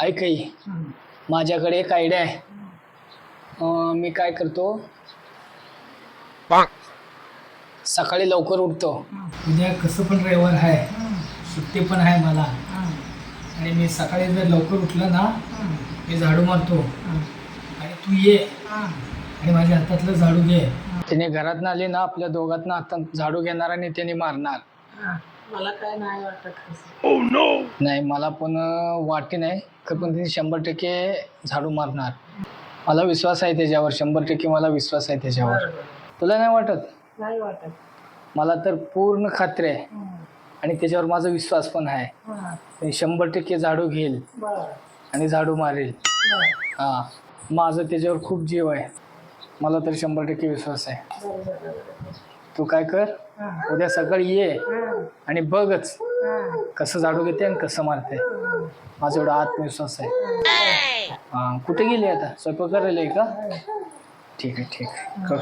ऐक आई, माझ्याकडे एक आयडिया आहे. अं, मी काय करतो? सकाळी लवकर उठतो. उद्या कसं पण रविवार आहे सुट्टी पण आहे मला. आणि मी सकाळी जर लवकर उठलं ना मी झाडू मारतो. आणि तू ये. आणि माझ्या हातातलं झाडू घे. त्याने घरात आली ना आपल्या दोघात ना आता झाडू घेणार आणि त्याने मारणार. मला काय नाही वाटत नाही मला पण अं, वाटे नाही. तर पण तिने शंभर टक्के झाडू मारणार. मला विश्वास आहे त्याच्यावर. शंभर टक्के मला विश्वास आहे त्याच्यावर. तुला नाही वाटत? नाही वाटत. मला तर पूर्ण खात्री आहे. आणि त्याच्यावर माझा विश्वास पण आहे. शंभर टक्के झाडू घेईल. बर. आणि झाडू मारेल. हां. माझं त्याच्यावर खूप जीव आहे. मला तर शंभर टक्के विश्वास आहे. तू काय कर उद्या सकाळी ये आणि बघच कसं झाडू घेते आणि कसं मारते. माझा एवढा आत्मविश्वास आहे. हां. कुठे गेली आता? स्वयंपाक करायला आहे का? ठीक आहे ठीक आहे. कर.